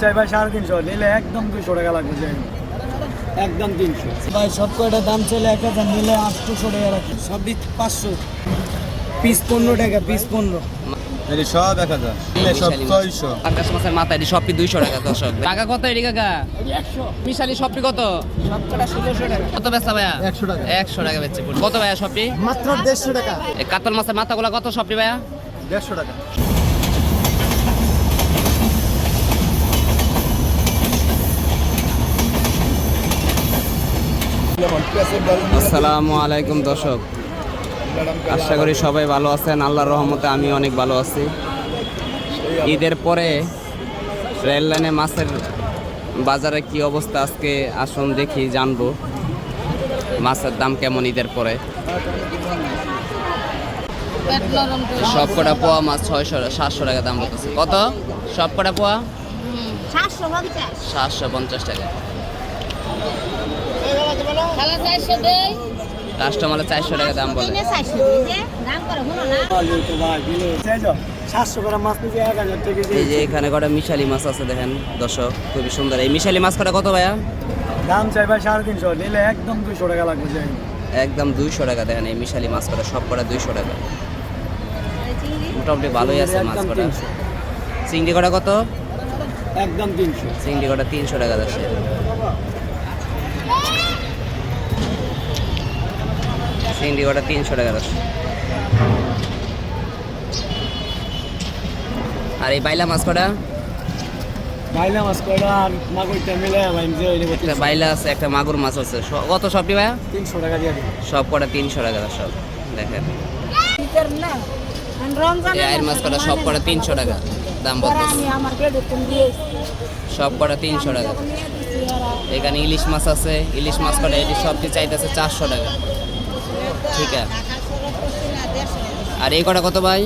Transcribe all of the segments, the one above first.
চাই ভাই সাড়ে তিনশো নিলে একদম দুশো টাকা লাগবে যে একদম তিনশো। ভাই সব কয়টা দাম চলে এক হাজার নিলে আটশোশো টাকা রাখি। সব পাঁচশো। পিস পনেরো টাকা পিস পনেরো। এটি সব এক হাজার সব ছয়শো। পাঙ্গাস মাছের মাথা এটি সবটি দুইশো টাকা দর্শক। টাকা কত এটি কাকা? মিশালি সবটি কত? কত বেচা ভাইয়া? একশো টাকা। একশো টাকা বেচছে। কত ভাইয়া সবটি? মাত্র দেড়শো টাকা। কাতল মাছের মাথাগুলো কত সবটি ভাইয়া? দেড়শো টাকা। আসসালামু আলাইকুম দর্শক। আশা করি সবাই ভালো আছেন। আল্লাহর রহমতে আমি অনেক ভালো আছি। ঈদের পরে রেল লাইনে মাছের বাজারে কি অবস্থা আজকে আসুন দেখি জানব। মাছের দাম কেমন ঈদের পরে? সব কটা পোয়া মাছ ছয়শো সাতশো টাকা দাম বলতেছে। কত? সব কটা পোয়া সাতশো পঞ্চাশ টাকা। কাস্টমারে চারশো টাকা দাম বলে। এই যে এখানে কটা মিশালি মাছ আছে দেখেন দর্শক খুবই সুন্দর। এই মিশালি মাছ কটা কত ভাইয়া? দাম চাই ভাই সাড়ে তিনশো নিলে একদম দুশো টাকা লাগবে একদম দুইশো টাকা দেখেন এই মিশালি মাছ কটা সব কটা দুইশো টাকা। মোটামুটি ভালোই আছে মাছ কটা। চিংড়ি কটা কত? একদম তিনশো। চিংড়ি কটা তিনশো টাকা যাচ্ছে চিংড়ি কটা তিনশো টাকা যাচ্ছে আর এই বাইলা মাছ কটা? বাইলা মাছ আর মাগুরটা মিলে একটা বাইলা আছে একটা মাগুর মাছ আছে। কত সবটি ভাইয়া? তিনশো টাকা দিয়ে দিন সব কটা তিনশো টাকা সব। দেখেন। না রমজান এই আয়ের মাছ কটা সব কটা তিনশো টাকা। দাম সব কটা তিনশো টাকা। এখানে ইলিশ মাছ আছে ইলিশ মাছ কটা এটি সবটি চাইতেছে চারশো টাকা। ঠিক আছে। আর এই কটা কত ভাই?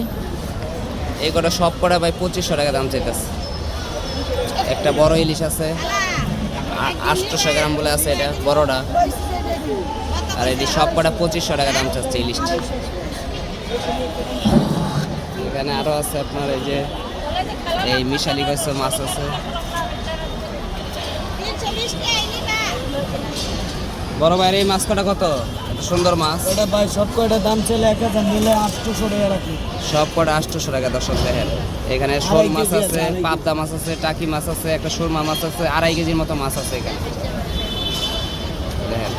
এই কটা সব কটা ভাই পঁচিশশো টাকা দাম চাইতেছে। একটা বড় ইলিশ আছে আটশোশো গ্রাম বলে আছে এটা বড়টা। আর এটি সব কটা পঁচিশশো টাকা দাম চাচ্ছে ইলিশটি। এখানে আরও আছে আপনার এই যে এই মিশালি গাছ মাছ আছে। বড় ভাইয়ের এই মাছ কটা কত? সুন্দর মাছ। ওটা ভাই সব কয়টা দাম চলে এক হাজার নিলে আটশোশো টাকা রাখি। সব কটা আটশোশো টাকা দর্শক দেখেন। এখানে শোল মাছ আছে। পাবদা মাছ আছে টাকি মাছ আছে একটা সুরমা মাছ আছে আড়াই কেজির মতো মাছ আছে এখানে। দেখেন।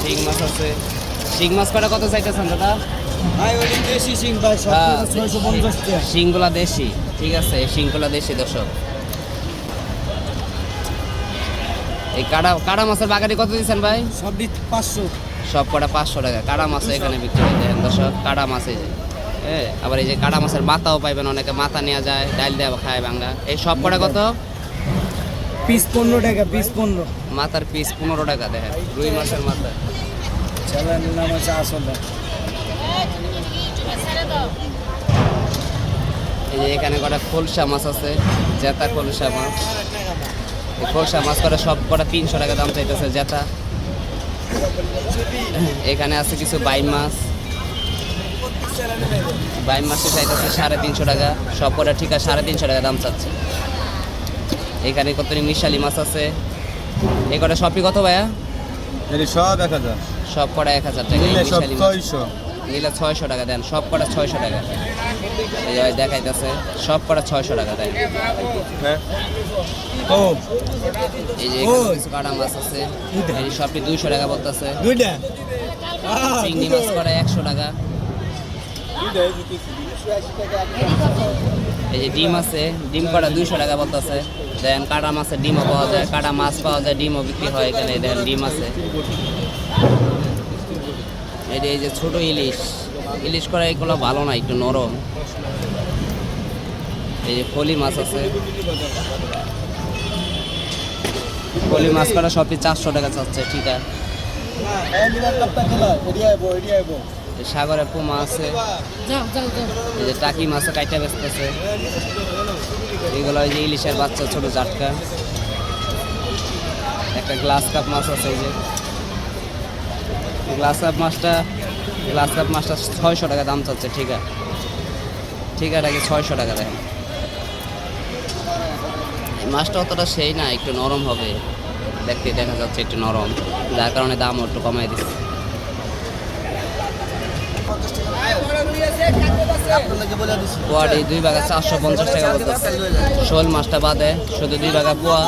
শিং মাছ আছে। শিং মাছ কটা কত চাইতেছেন দাদা? ভাই ওই দেশি। ঠিক আছে এই শিংগুলা দেশি দর্শক। এই কাটা কাটা মাছের বাগানি কত দিচ্ছেন ভাই? সব পাঁচশো। সব কটা পাঁচশো টাকা। কাটা মাছ এখানে বিক্রি হয় দেখেন দর্শক কাটা মাছ এই যে। হ্যাঁ আবার এই যে কাটা মাছের মাথাও পাইবেন অনেকে মাথা নেওয়া যায় ডাল দেওয়া খায় বাংলা। এই সব কটা কত? পিস পনেরো টাকা পিস পনেরো। মাথার পিস পনেরো টাকা দেখেন রুই মাছের মাথা। আসলে এই যে এখানে কটা খোলসা মাছ আছে জেতা খোলসা মাছ। এই খোলসা মাছ কটা সব কটা তিনশো টাকা দাম চাইতেছে জেতা। এখানে আছে কিছু বাই মাছ। বাই মাছে চাইতেছে সাড়ে তিনশো টাকা সব কটা ঠিক আছে সাড়ে তিনশো টাকা দাম চাচ্ছে। এখানে কত মিশালি মাছ আছে। এই কটা সবই কত ভাইয়া? সব এক হাজার। সব কটা এক হাজার টাকা নিলে ছয়শো টাকা দেন সব কটা ছয়শো টাকা। এই দেখাইতেছে সব কটা ছয়শো টাকা দেন হ্যাঁ। এই যে কিছু কাটা মাছ আছে। এই সবটি দুইশো টাকা বলতেছে। দুইটা? চিংড়ি মাছ করা একশো টাকা। এই যে ডিম আছে ডিম কটা দুইশো টাকা বলতেছে। দেন কাটা মাছের ডিমও পাওয়া যায় কাটা মাছ পাওয়া যায় ডিমও বিক্রি হয় এখানে দেখেন ডিম আছে। এই যে ছোট ইলিশ। ইলিশ করা এগুলো ভালো না একটু নরম। এই যে ফলি মাছ আছে। ফলি মাছ করা সবই চারশো টাকা চাচ্ছে ঠিক আছে। সাগরে পুমা আছে। এই যে টাকি মাছও কাইটা বেচতেছে। এগুলো ওই যে ইলিশের বাচ্চা ছোট জাটকা। একটা গ্লাস কাপ মাছ আছে এই যে। গ্লাস কাপ মাছটা গ্লাস কাপ মাছটা ছয়শো টাকা দাম চাচ্ছে ঠিক আছে? ঠিক আছে কি ছয়শো টাকা দেয় এই মাছটা অতটা সেই না একটু নরম হবে। দেখতে দেখা যাচ্ছে একটু নরম যার কারণে দাম একটু কমাই দিচ্ছে। পোয়াটি দুই চারশো পঞ্চাশ টাকা বলতেছে শোল মাছটা বাদে শুধু দুই বাগা পোয়া।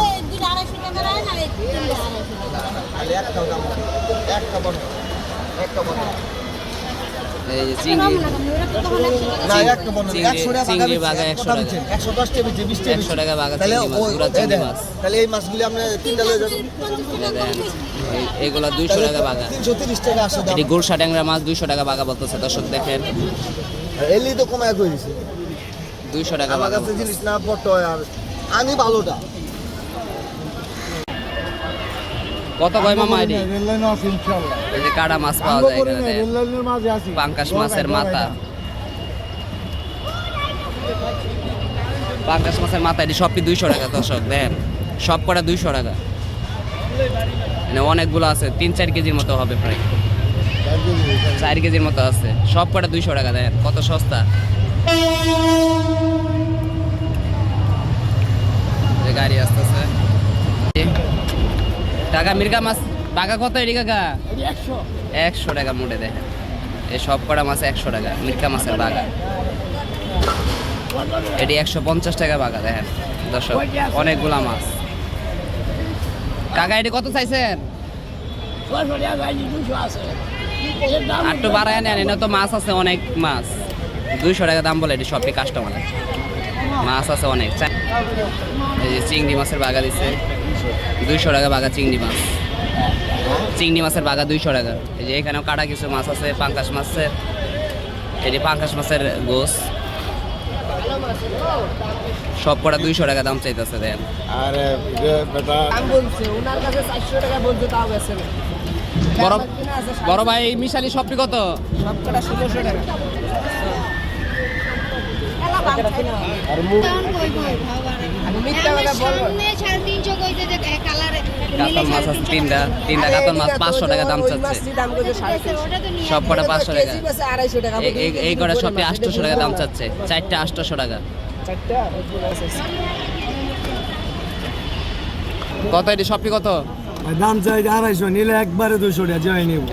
দুইশো টাকা বাগা এটি ট্যাংরা মাছ দুইশো টাকা বাগা বলতেছে দর্শক দেখেন। এলি তো কমায় দিছে দুইশো টাকা আমার কাছে জিনিস না পড়তে আর আমি ভালোটা। কত কয় মামা এটি? এই যে কাটা মাছ পাওয়া যায় এখানে। পাঙ্কাশ মাছের মাথা। পাঙ্কাশ মাছের মাথা এটি সবই দুইশো টাকা দর্শক দেখেন। সব কটা দুইশো টাকা। মানে অনেকগুলো আছে তিন চার কেজির মতো হবে প্রায়। চার কেজির মতো আছে। সব কটা দুইশো টাকা দেখেন কত সস্তা। গাড়ি আসতেছে। টাকা মির্গা মাছ টাকা কত এটি কাকা? একশো। টাকা মুটে দেখেন। এই সব কটা মাছ একশো টাকা মির্কা মাছের বাগা। এটি একশো পঞ্চাশ টাকা বাগা দেখেন। দর্শক অনেকগুলা মাছ। কাকা এটি কত চাইছেন আটটু বাড়ায় নেন এনে তো মাছ আছে অনেক মাছ। দুইশো টাকা দাম বলে এটি সবই কাস্টমার মাছ আছে অনেক। এই যে চিংড়ি মাছের বাগা দিচ্ছে দুইশো টাকা বাঘা চিংড়ি মাছ। চিংড়ি মাছের বাঘা দুইশো টাকা। এই যে এখানেও কাটা কিছু মাছ আছে পাঙ্কাশ মাছের। এটি পাঙ্কাশ মাছের গোস। সব কটা দুইশো টাকা দাম চাইতেছে দেন। আর বড় বড় ভাই মিশালি সবটি কত? আর মুখ সামনে সাড়ে তিনশো কইতে যে কালারে কাতল মাছ আছে এই- কটা টাকা দাম চাচ্ছে টাকা কত সবটি কত দাম চাই আড়াইশো নিলে একবারে দুশো টাকা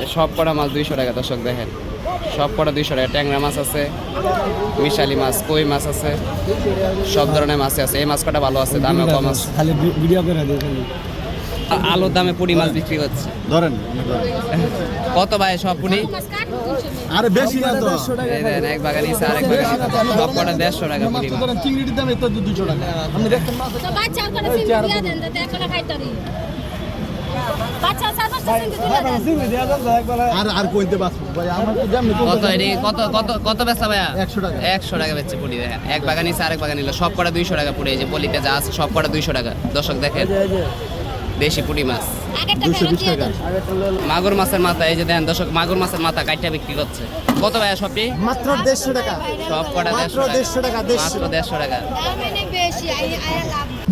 সব কটা মাছ দুইশো টাকা, দর্শক, দেখেন। সব কটা দুইশো টাকা ট্যাংরা মাছ আছে মিশালি মাছ কই মাছ আছে সব ধরনের মাছ আছে। এই মাছ কটা ভালো আছে দামে কম আছে। খালি ভিডিও করে আলুর দামে পুরি মাছ বিক্রি হচ্ছে। ধরেন। কত ভাই সব টাকা। আরে বেশি না তো। এই দেন এক বাগান ইসে আরেক বাগান। সব কটা দেড়শো টাকা পুরি মাছ চিংড়ির দাম তো দুশো টাকা। আমি তো বাচ্চা আর করে সিঙ্গি দিয়া দেন যাতে একটা খাইতারি বাচ্চা চার পাঁচটা সিঙ্গি তুলে দেন আর আর কইতে ভাই আমার তো জানি কত এটি? কত কত কত বেচা ভাইয়া? 100 টাকা। একশো টাকা বেচছে পুরি দেখেন। এক বাগান ইসে আরেক বাগান নিল। সব কটা দুইশো টাকা পুরি এই যে পলিতে যা আছে সব কটা দুইশো টাকা। দর্শক দেখেন দেশি পুরি মাছ। আগেরটা ফেরত দিয়ে দেন। মাগুর মাছের মাথা এই যে দেন দর্শক মাগুর মাছের মাথা কাইটা বিক্রি করছে। কত ভাইয়া সবটি? মাত্র দেড়শো টাকা। সব কটা মাত্র দেড়শো টাকা, টাকা 150 মাত্র দেড়শো টাকা।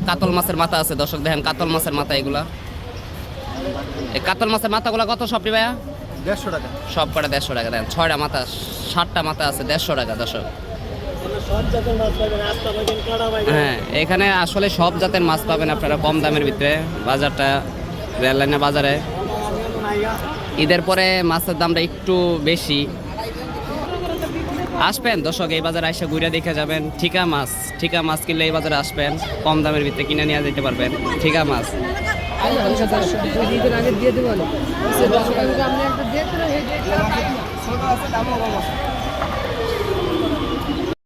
কাতল মাছের মাথা আছে দর্শক দেখেন কাতল মাছের মাথা এগুলা। কাতল মাছের মাথাগুলো কত সবটি ভাইয়া? দেড়শো টাকা। সব কটা দেড়শো টাকা দেন ছয়টা মাথা ষাটটা মাথা আছে দেড়শো টাকা দর্শক। হ্যাঁ এখানে আসলে সব জাতের মাছ পাবেন আপনারা কম দামের ভিতরে বাজারটা রেল লাইনের বাজারে। ঈদের পরে মাছের দামটা একটু বেশি। আসবেন দর্শক এই বাজারে এসে ঘুরে দেখে যাবেন। ঠিকা মাছ ঠিকা মাছ কিনলে এই বাজারে আসবেন কম দামের ভিতরে কিনে নিয়ে যেতে পারবেন। ঠিকা মাছ। ছোট আছে দামও কম আছে